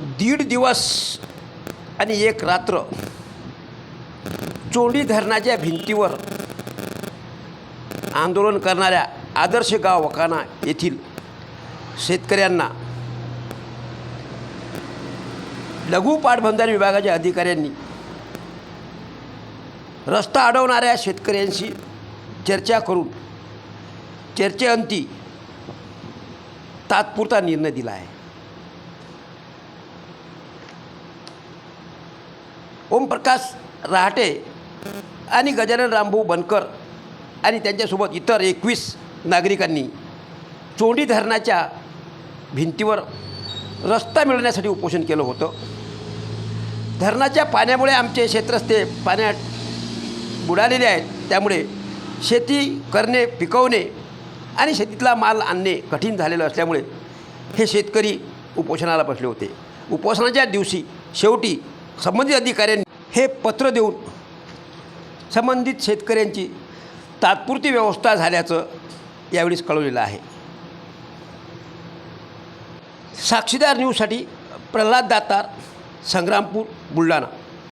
दीड दिवस आणि एक रात्र चोंडी धरणाच्या भिंतीवर आंदोलन करणाऱ्या आदर्श गाव वकाना येथील शेतकऱ्यांना लघु पाटबंधारे विभागाच्या अधिकाऱ्यांनी रस्ता अडवणाऱ्या शेतकऱ्यांशी चर्चा करून चर्चेअंती तात्पुरता निर्णय दिला आहे. ओमप्रकाश रहाटे आणि गजानन रामभाऊ बनकर आणि त्यांच्यासोबत इतर एकवीस नागरिकांनी चोंडी धरणाच्या भिंतीवर रस्ता मिळवण्यासाठी उपोषण केलं होतं. धरणाच्या पाण्यामुळे आमचे क्षेत्रस्ते पाण्यात बुडालेले आहेत. त्यामुळे शेती करणे पिकवणे आणि शेतीतला माल आणणे कठीण झालेलं असल्यामुळे हे शेतकरी उपोषणाला बसले होते. उपोषणाच्या दिवशी शेवटी संबंधित अधिकाऱ्यांनी हे पत्र देऊन संबंधित शेतकऱ्यांची तात्पुरती व्यवस्था झाल्याचं यावेळीस कळवलेलं आहे. साक्षीदार न्यूजसाठी प्रल्हाद दातार संग्रामपूर बुलढाणा.